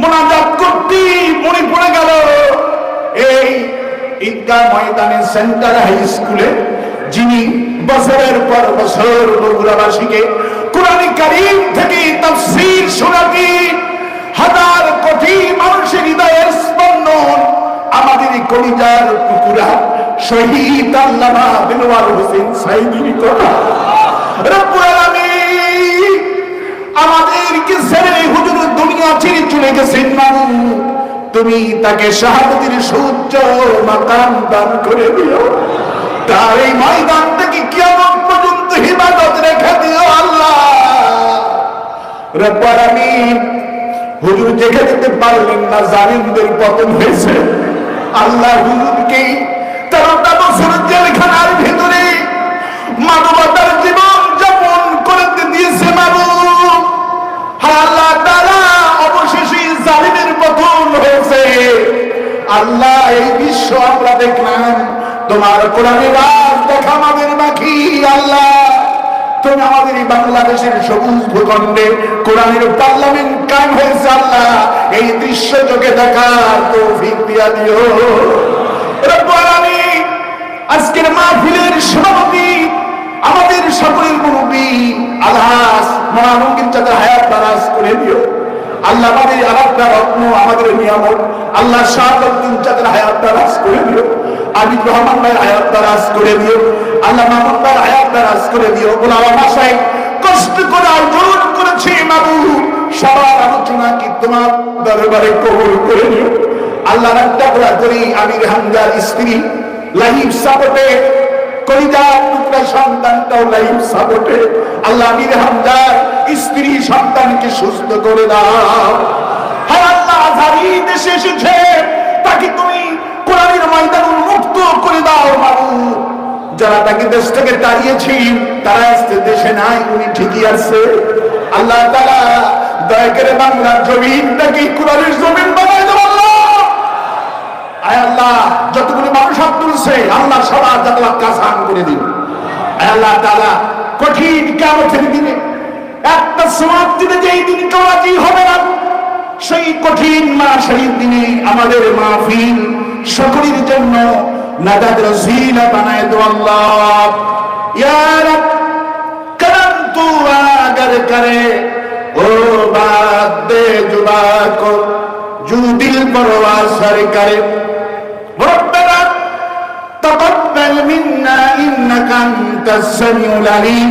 মোনাজাত করতে মনে পড়ে গেল এই ঈদগাহ ময়দানে সেন্টার হাই স্কুলে যিনি বছরের পর বছর বগুড়াবাসীকে কোরআন কারীম থেকে তাফসীর শোনাতি হাজার কোটি মানুষের হৃদয়ের স্পন্দন আমাদের কলিজার টুকুরা শহীদ আল্লামা বিনওয়ার হোসেন সাইদির কথা। রব্বুল আলামিন আমাদেরকে ছেড়ে চলে তুমি তাকে শাহাদতের সূর্য মাকাম দান করে দিও। তার এই ময়দান থেকে পর্যন্ত রেখে দিও আল্লাহ। রব্বুল আলামিন, হুজুর দেখে দিতে পারলেন না, জালিমদের পতন হয়েছে। আল্লাহ হুজুরকে তেরোটা বছর জেলখানার ভিতরে জালিমের পতন হয়েছে। আল্লাহ, এই বিশ্ব আমরা দেখলাম। তোমার কোরআনের রাজ দেখা আমাদের বাকি, আল্লাহ। তুমি আমাদের এই বাংলাদেশের সবুজ ভূখণ্ডে কোরআনের পার্লামেন্ট হয়েছে, আল্লাহ। এই দৃশ্য চোখে দেখার তৌফিক দিয়া দিও। আজকের মাহফিলের সভাপতি আল্লাহ আমাদের আরাধনা রত্ন, আমাদের নিয়ামত, আল্লাহ শাহাবুদ্দিন চাঁদের করে দিও। আবিদ রহমান ভাই হায়াত দারাজ করে দিও। আল্লাহ মাহমুদ ভাই হায়াত করে দিও। ওলামা ভাষায় কষ্ট করে আন্দোলন করেছে বাবু সবার আলোচনা কি তোমার দরবারে কবুল করে নিও? আল্লাহ একটা করি আমির স্ত্রী লাহিব সাবটে কলিজা টুকরা সন্তানটাও সাপোর্টে। আল্লাহ আমির হামদার স্ত্রী সন্তানকে সুস্থ করে দাও। তাকে তুমি কোরআনের ময়দান উন্মুক্ত করে দাও, বাবু। যারা তাকে দেশ থেকে তাড়িয়েছি, তারা আসতে দেশে নাই, উনি ঠিকই আছে। আল্লাহ তারা দয়া করে বাংলার জমিনটাকে কোরআনের জমিন বানায় দেবো আল্লাহ। যতগুলো মানুষ একটা সমাজ দিতে যেই দিন রাজি হবে না, সেই কঠিন মা সেই দিনে আমাদের মাহফিল সকলের জন্য নাজাদ রসিলা বানায় দো আল্লাহ। ইয়ার করম তু করে, ও বাদ দে জুবা কো জু দিল পরওয়ার করে। রব্বানা تقبل منا إنك أنت السميع العليم